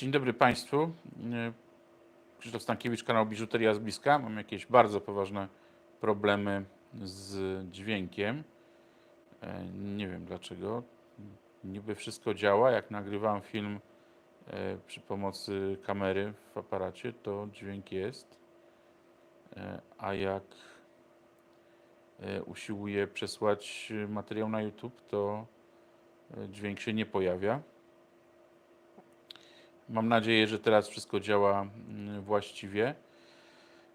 Dzień dobry Państwu. Krzysztof Stankiewicz, kanał Biżuteria z bliska. Mam jakieś bardzo poważne problemy z dźwiękiem. E, Nie wiem dlaczego. Niby wszystko działa. Jak nagrywam film e, przy pomocy kamery w aparacie, to dźwięk jest. E, A jak usiłuję przesłać materiał na YouTube, to dźwięk się nie pojawia. Mam nadzieję, że teraz wszystko działa mm, właściwie.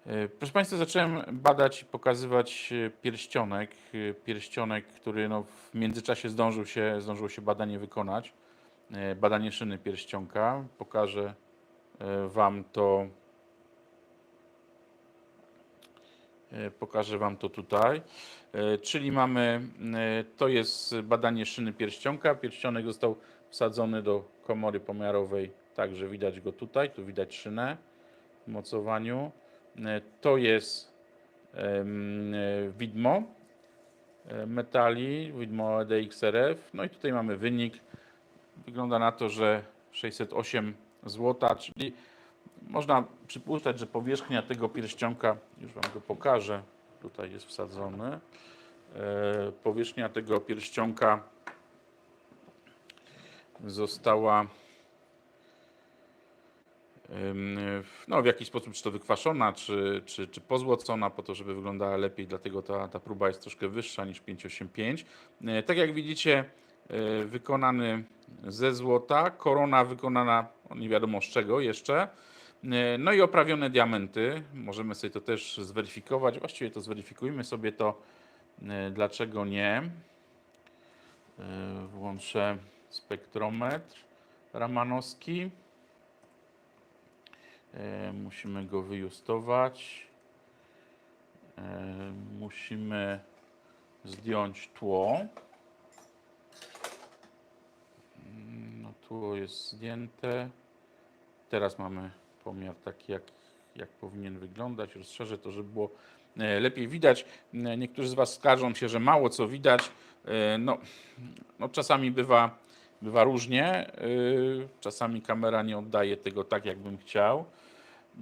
E, Proszę Państwa, zacząłem badać i pokazywać e, pierścionek. E, Pierścionek, który no w międzyczasie zdążył się, zdążyło się badanie wykonać. Badanie szyny pierścionka. Pokażę Wam to. Pokażę Wam to tutaj. Czyli mamy, to jest badanie szyny pierścionka. Pierścionek został wsadzony do komory pomiarowej, także widać go tutaj. Tu widać szynę w mocowaniu. E, To jest e, widmo e, metali, widmo E DXRF. No i tutaj mamy wynik. Wygląda na to, że 608 zł, czyli można przypuszczać, że powierzchnia tego pierścionka, już Wam go pokażę, tutaj jest wsadzony. Powierzchnia tego pierścionka została no, w jakiś sposób, czy to wykwaszona, czy, czy, czy pozłocona, po to, żeby wyglądała lepiej, dlatego ta, ta próba jest troszkę wyższa niż 585. E, Tak jak widzicie, e, wykonany ze złota, korona wykonana o nie wiadomo z czego jeszcze, E, no i oprawione diamenty. Możemy sobie to też zweryfikować. Właściwie to zweryfikujmy sobie to, dlaczego nie. Włączę spektrometr ramanowski. E, Musimy go wyjustować. E, Musimy zdjąć tło. Mm, No, tło jest zdjęte. Teraz mamy pomiar taki, jak, jak powinien wyglądać. Rozszerzę to, żeby było e, lepiej widać. Niektórzy z Was skarżą się, że mało co widać. No, no czasami bywa, bywa różnie. Czasami kamera nie oddaje tego tak, jakbym chciał.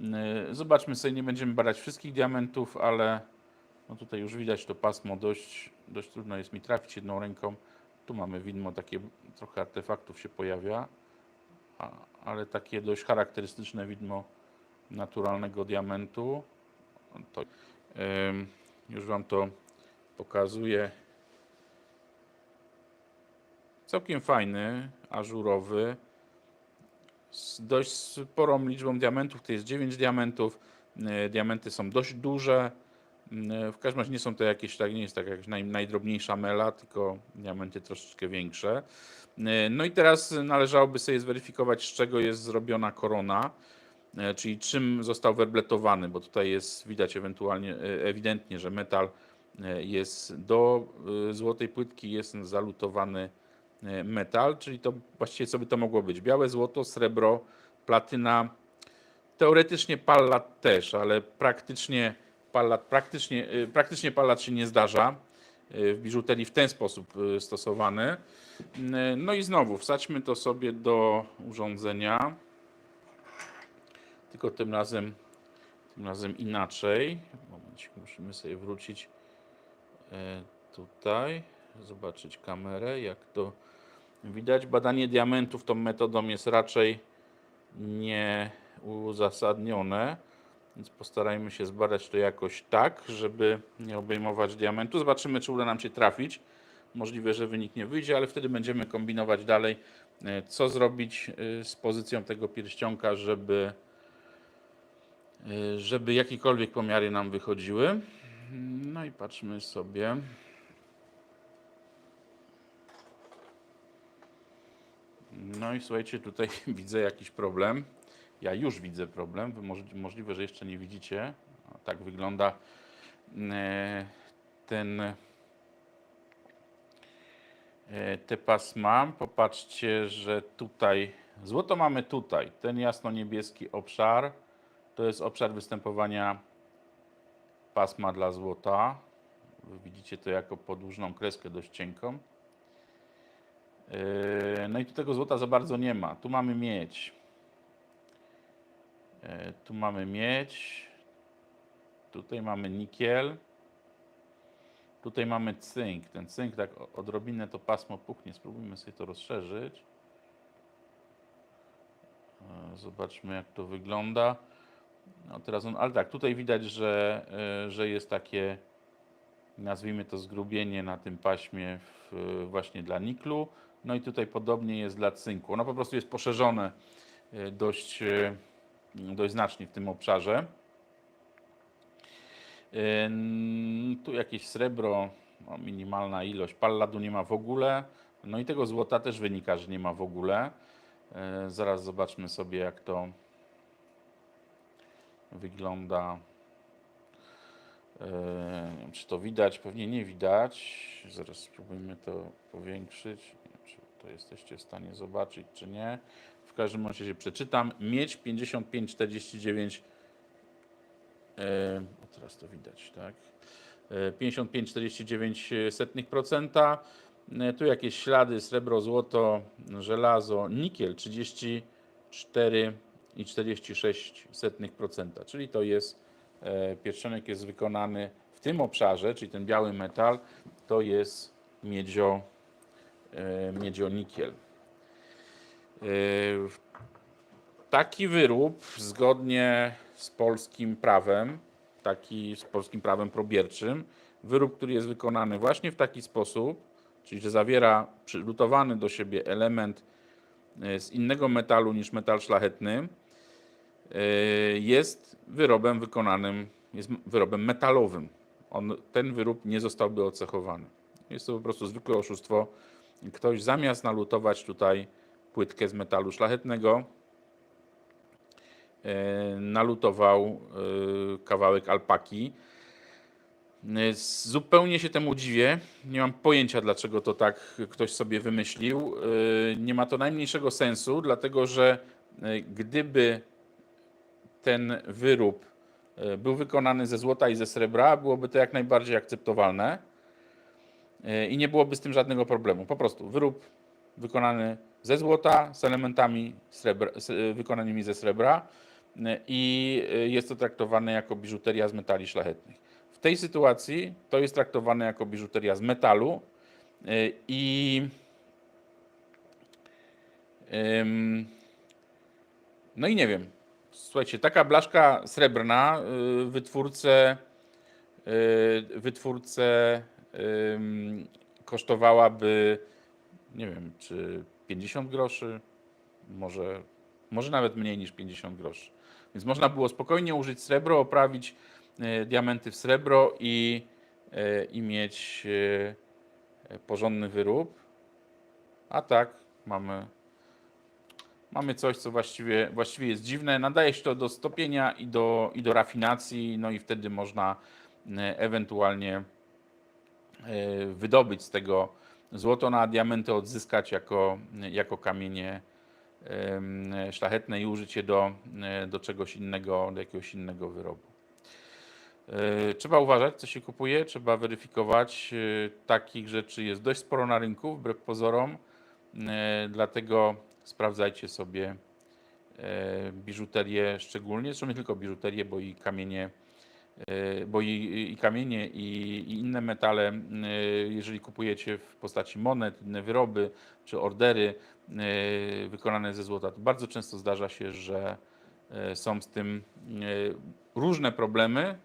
E, Zobaczmy sobie, nie będziemy badać wszystkich diamentów, ale no tutaj już widać to pasmo dość, dość trudno jest mi trafić jedną ręką. Tu mamy widmo, takie trochę artefaktów się pojawia, a, ale takie dość charakterystyczne widmo naturalnego diamentu. To, ym, już Wam to pokazuję. Całkiem fajny, ażurowy, z dość sporą liczbą diamentów. To jest 9 diamentów. Yy, Diamenty są dość duże. Yy, W każdym razie nie są to jakieś, tak nie jest tak naj, najdrobniejsza mela, tylko diamenty troszeczkę większe. Yy, No i teraz należałoby sobie zweryfikować, z czego jest zrobiona korona, czyli czym został werbletowany, bo tutaj jest widać ewentualnie, ewidentnie, że metal jest do złotej płytki jest zalutowany metal, czyli to właściwie co by to mogło być? Białe złoto, srebro, platyna, teoretycznie pallat też, ale praktycznie pallat, praktycznie, y, praktycznie pallat się nie zdarza y, w biżuterii w ten sposób stosowany. Y, No i znowu wsadźmy to sobie do urządzenia, tylko tym razem, tym razem inaczej. Momencik, musimy sobie wrócić e, tutaj, zobaczyć kamerę, jak to widać. Badanie diamentów tą metodą jest raczej nieuzasadnione, więc postarajmy się zbadać to jakoś tak, żeby nie obejmować diamentu. Zobaczymy, czy uda nam się trafić. Możliwe, że wynik nie wyjdzie, ale wtedy będziemy kombinować dalej, e, co zrobić e, z pozycją tego pierścionka, żeby, e, żeby jakiekolwiek pomiary nam wychodziły. No i patrzmy sobie. No i słuchajcie, tutaj widzę jakiś problem. Ja już widzę problem. Wy moż- możliwe, że jeszcze nie widzicie. Tak wygląda e, ten e, te pasma. Popatrzcie, że tutaj złoto mamy tutaj. Ten jasno-niebieski obszar to jest obszar występowania pasma dla złota. Widzicie to jako podłużną kreskę dość cienką. Yy, No i tu tego złota za bardzo nie ma. Tu mamy miedź. E, Tu mamy miedź. Tutaj mamy nikiel. Tutaj mamy cynk. Ten cynk tak odrobinę to pasmo puchnie. Spróbujmy sobie to rozszerzyć. E, Zobaczmy jak to wygląda. No teraz on, ale tak, tutaj widać, że, że jest takie, nazwijmy to zgrubienie na tym paśmie w, właśnie dla niklu. No i tutaj podobnie jest dla cynku. Ono po prostu jest poszerzone e, dość, e, dość znacznie w tym obszarze. Ym, Tu jakieś srebro, no minimalna ilość. Palladu nie ma w ogóle. No i tego złota też wynika, że nie ma w ogóle. E, Zaraz zobaczmy sobie, jak to wygląda. E, czy to widać? Pewnie nie widać. Zaraz spróbujmy to powiększyć. To jesteście w stanie zobaczyć, czy nie. W każdym razie przeczytam. Miedź 55,49 E, o, teraz to widać, tak? E, 55,49%. E, Tu jakieś ślady, srebro, złoto, żelazo, nikiel 34,46%, czyli to jest e, pierścionek jest wykonany w tym obszarze, czyli ten biały metal, to jest miedzio, e, miedzionikiel. E, Taki wyrób zgodnie z polskim prawem, taki z polskim prawem probierczym, wyrób, który jest wykonany właśnie w taki sposób, czyli że zawiera przylutowany do siebie element e, z innego metalu niż metal szlachetny, e, jest wyrobem wykonanym, jest wyrobem metalowym. On, ten wyrób nie zostałby ocechowany. Jest to po prostu zwykłe oszustwo. Ktoś zamiast nalutować tutaj płytkę z metalu szlachetnego, e, nalutował e, kawałek alpaki. E, Zupełnie się temu dziwię. Nie mam pojęcia, dlaczego to tak ktoś sobie wymyślił. Nie ma to najmniejszego sensu, dlatego że gdyby ten wyrób był wykonany ze złota i ze srebra, byłoby to jak najbardziej akceptowalne i nie byłoby z tym żadnego problemu. Po prostu wyrób wykonany ze złota z elementami srebra, z, e, wykonanymi ze srebra e, i e, jest to traktowane jako biżuteria z metali szlachetnych. W tej sytuacji to jest traktowane jako biżuteria z metalu e, i no i nie wiem. Słuchajcie, taka blaszka srebrna wytwórcę, wytwórcę kosztowałaby, nie wiem, czy 50 groszy, może, może nawet mniej niż 50 groszy. Więc można było spokojnie użyć srebro, oprawić y, diamenty w srebro i, y, i mieć y, porządny wyrób. A tak mamy Mamy coś, co właściwie, właściwie jest dziwne. Nadaje się to do stopienia i do, i do rafinacji, no i wtedy można e, ewentualnie e, wydobyć z tego złoto, no a diamenty odzyskać jako, jako kamienie szlachetne i użyć je do, e, do czegoś innego, do jakiegoś innego wyrobu. E, Trzeba uważać, co się kupuje, trzeba weryfikować. E, Takich rzeczy jest dość sporo na rynku, wbrew pozorom. E, Dlatego sprawdzajcie sobie e, biżuterię szczególnie, zresztą nie tylko biżuterię, bo i kamienie, e, bo i, i kamienie i, i inne metale, e, jeżeli kupujecie w postaci monet, inne wyroby czy ordery e, wykonane ze złota, to bardzo często zdarza się, że e, są z tym e, różne problemy,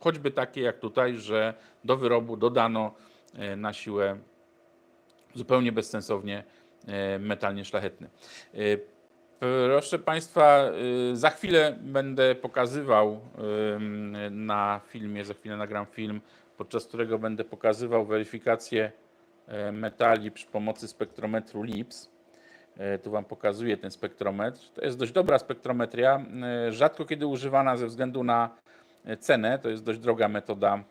choćby takie jak tutaj, że do wyrobu dodano e, na siłę zupełnie bezsensownie e, metal nieszlachetny. Proszę Państwa, e, za chwilę będę pokazywał na filmie, za chwilę nagram film, podczas którego będę pokazywał weryfikację e, metali przy pomocy spektrometru LIPS. E, Tu Wam pokazuję ten spektrometr. To jest dość dobra spektrometria, e, rzadko kiedy używana ze względu na cenę. To jest dość droga metoda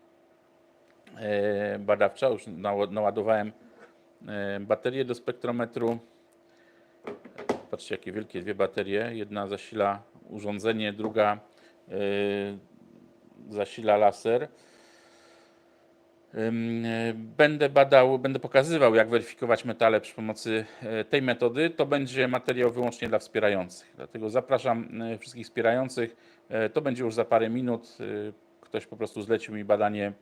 badawcza. Już naładowałem baterię do spektrometru. Patrzcie, jakie wielkie dwie baterie. Jedna zasila urządzenie, druga e, zasila laser. E, Będę badał, będę pokazywał, jak weryfikować metale przy pomocy e, tej metody. To będzie materiał wyłącznie dla wspierających. Dlatego zapraszam wszystkich wspierających. To będzie już za parę minut. Ktoś po prostu zlecił mi badanie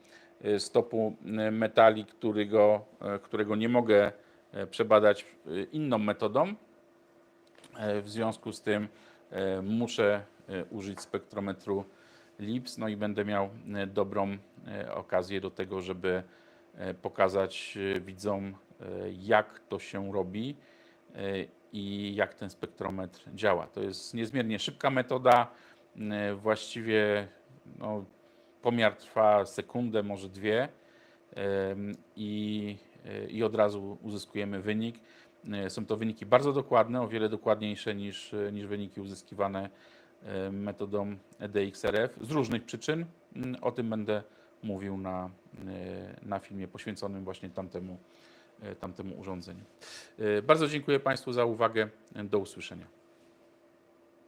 stopu metali, którego, którego nie mogę przebadać inną metodą. E, W związku z tym e, muszę e, użyć spektrometru LIPS, no i będę miał dobrą okazję do tego, żeby pokazać widzom, jak to się robi i jak ten spektrometr działa. To jest niezmiernie szybka metoda. Właściwie no, pomiar trwa sekundę, może dwie i, i od razu uzyskujemy wynik. E, Są to wyniki bardzo dokładne, o wiele dokładniejsze niż, e, niż wyniki uzyskiwane e, metodą EDXRF z różnych przyczyn. Mm, O tym będę mówił na, na filmie poświęconym właśnie tamtemu, tamtemu urządzeniu. Bardzo dziękuję Państwu za uwagę. Do usłyszenia.